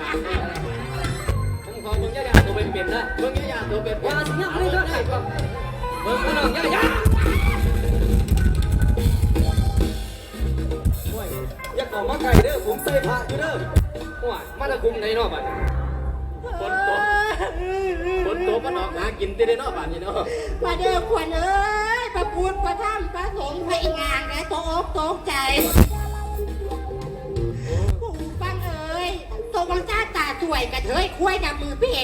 อย่าป็าเด้กองย่มาไก่เด้อผมใส่ผ้าอยู่เด้อว่ามาละคุมในนอกบานฝนตกฝนตกมันอกหากินเต้ได้นอกบานนี่นาะมาเด้อขวัญเอ้ปละพูประท่ามประสงฆ์พรงานไโตกอกตกใจ สวยกระเทยคุ้ยกับมือพี่เอ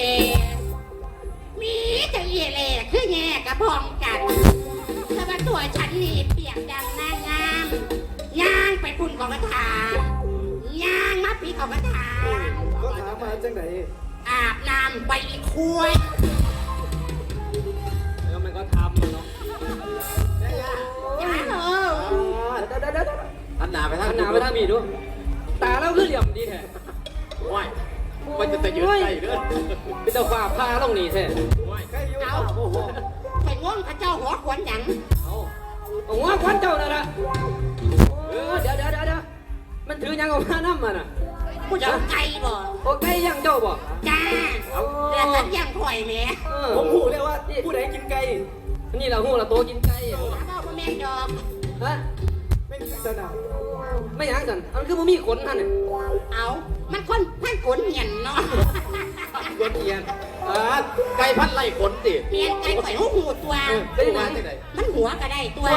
มีแต่เอเล่คือแง่กระพองกันแต่ว่าตัวฉันนี่เปียกดังหน้างามย่างไปพุ่นของกระถางย่างมาปีของกระถางก็ถามมาจังไหนอาบน้ำไปอีกคุยแล้วมันก็ทำมันเนาะจ้าเออเดี๋ยวเดี๋ยวเดี๋ยวเดี๋ยวหันหน้าไปทางหันหน้าไปทางพี่ดูตาเราคือเหลี่ยมดีแท้ว้าย มันจะตะยืนใจเด้อเป็นตาฟ้าพาลงนี่แท้ว้ายใครอยู่เอาโอ้โหไปง่วงพระเจ้าหัวขวัญหยังเอาเอาหัวควันเจ้านั่นล่ะเออเดี๋ยวเดี๋ยวเดี๋ยวเดี๋ยวมันถือหยังออกมาน้ำมันอะผู้ชมไก่บ่โอ้ไก่ย่างเจ้าบ่จ้าแต่ฉันยังข่อยแหม่เออผมหูเลยว่าผู้ใดกินไก่นี่เราหูเราโตกินไก่อะถามว่าพ่อแม่นดอกฮะไม่มีสนามไม่หยังกันมันคือบ่มีขนท่านเนี่ยเอามัน อ่าไก่พันไล่ขนติเมียนไก่ข่อยหูหูตัวได้มาที่ไหนมันหัวก็ได้ตัว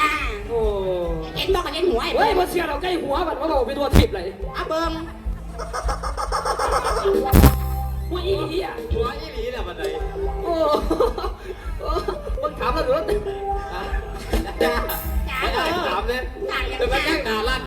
จ้าโอ้เห็นบอกกันเห็นหัวไอ้เฮ้ยเบิ่บ่เสียเราใกล้หัวบัดว่าเราไปตัวทิพย์เลยเอาเบิ่งหัวอีหลีอะหัวอีหลีแหละบันไดโอ้โอ้มึงถามแล้วหรือว่าจ้าไม่ได้ถามเลยถ